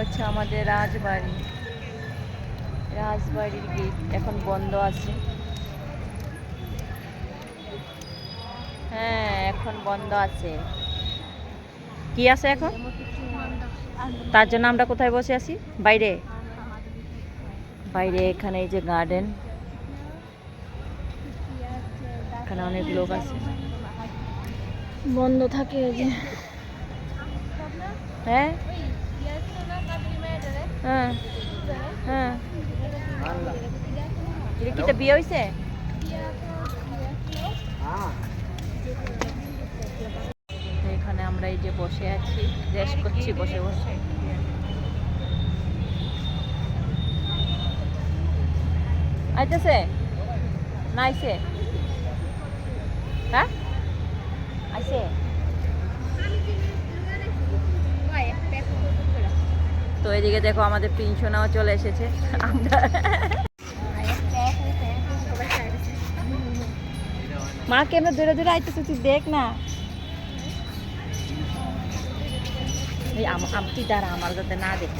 হচ্ছে আমাদের রাজবাড়ি। রাজবাড়ির গেট এখন বন্ধ আছে। হ্যাঁ এখন বন্ধ আছে। কি আছে এখন? তার জন্য আমরা কোথায় বসে আছি? বাইরে? বাইরে এখানে এই যে গার্ডেন এখানে অনেক লোক আছে। বন্ধ থাকে যে। হ্যাঁ? হ্যাঁ হ্যাঁ। রিকিটা বিয়ে হয়েছে তো এখানে আমরা এই যে বসে আছি, রেস্ট করছি, বসে বসে। আইতেছে? না আইছে? হ্যাঁ? আইছে? তো এদিকে দেখো আমাদের পিঞ্চনাও চলে এসেছে। আমরা মা কেন দূরে দূরে আইতেছে তুই দেখ না। তুই দাঁড়া আমার যাতে না দেখ।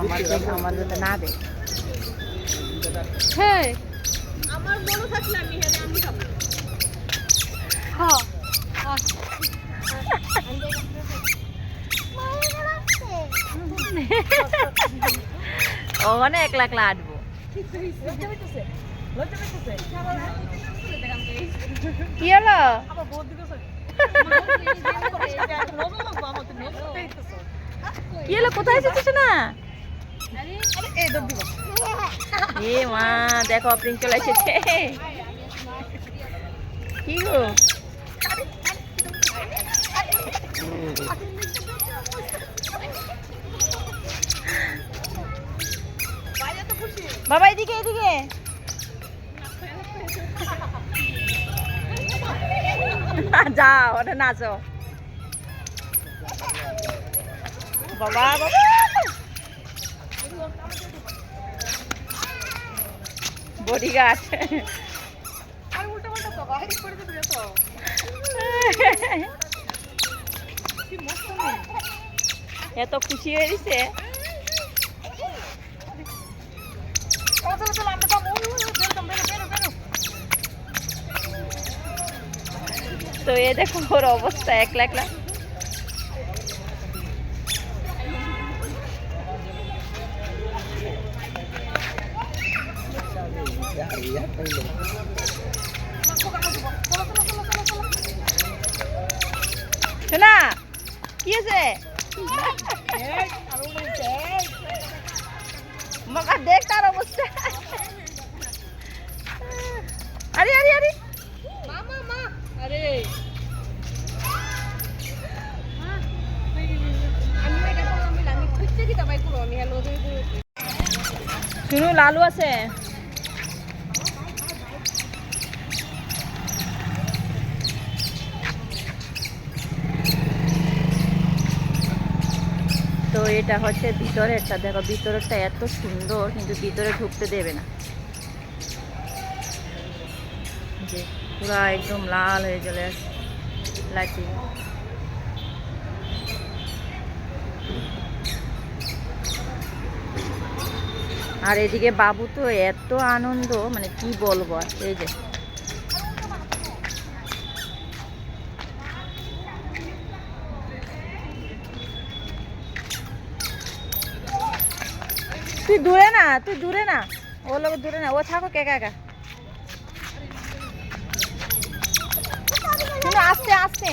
আমার দেখ আমার যাতে না দেখ। হ্যাঁ আমার বড় থাকলে আমি আমি খাব ওখানে একলা একলা আটবো। কি হলো? কি হলো? কোথায় এসেছিস না? এ মা, দেখো প্রিন্ট চলে এসেছে। কি গো? বাবা এদিকে এদিকে। যাও ওটা নাচো। বাবা বাবা। বডিগার্ড এত খুশি হয়েছে তো এ দেখো ওর অবস্থা একলা একলা। শোনা কি আছে মামা দেখ তার অবস্থা। আরে আরে আরে। মামা মা। আরে। আমি হ্যালো শুনু লালু আছে। এটা হচ্ছে ভিতরেরটা। দেখো, ভিতরেরটা এত সুন্দর, কিন্তু ভিতরে ঢুকতে দেবে না। যে পুরা একদম লাল হয়ে চলে আসছে। লাইটিং আর এদিকে বাবু তো এত আনন্দ মানে কি বলব এই যে। তুই দূরে না, তুই দূরে না। ও লোক দূরে না, ও থাকো কে একা। শুনো আস্তে আস্তে।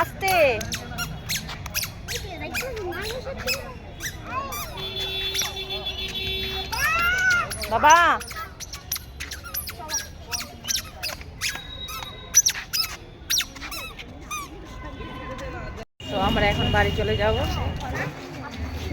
আস্তে। বাবা। তো আমরা এখন বাড়ি চলে যাব।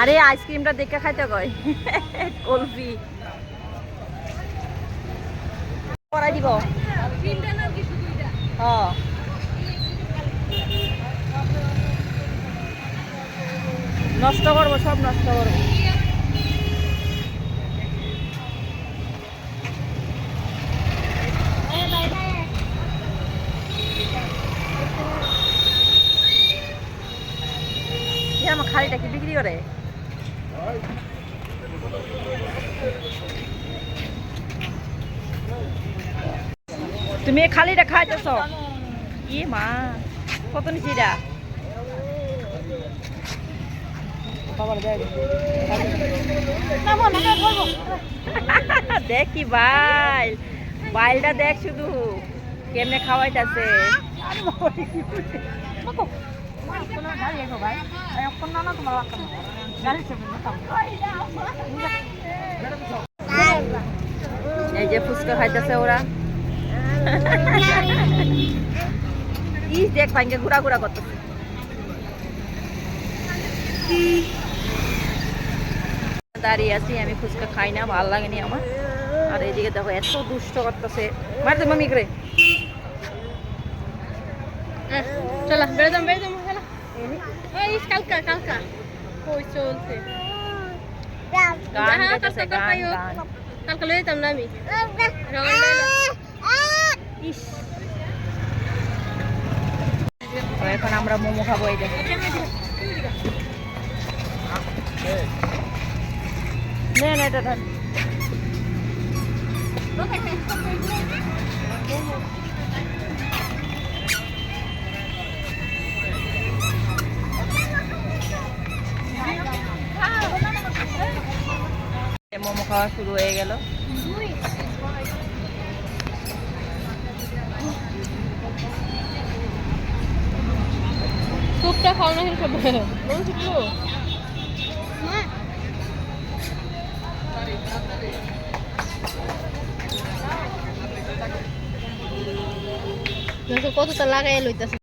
আরে, আইসক্রিমটা দেখে খাইতে কয়? কলফি। করাই দিব। নষ্ট করব, সব নষ্ট করব। আমার খালিটা কি বিক্রি করে? তুমি খালিটা খাইতেছ? ই মা কত বাবার দেখ। বাইল। বাইলটা দেখ শুধু কেমনে খাওয়াইতাছে। এই যে ফুচকা খাইতেছে ওরা। ই দেখ পাইকে ঘুরা ঘুরা করতেছে। দাঁড়িয়ে আছি, আমি ফুচকা খাই না, ভালো লাগেনি আমার। আর এইদিকে দেখো, এত দুষ্ট করতেছে। মারতে মামি করে চলো, বেড়ে যাম বেড়ে যাম চলো এই কালকা কালকা কই চলছে গান হ্যাঁ, গাইতেছে কালকা গান কালকাইও। গান কালকা লয়ে যেতাম না আমি রঙের লইলাম। ইস তো এখন আমরা মোমো খাব এই দেখো নে না এটা ধর মোমো খাওয়া শুরু হয়ে গেল। স্যুপটা খাও না কিন্তু কতটা লাগাই লইতাছে।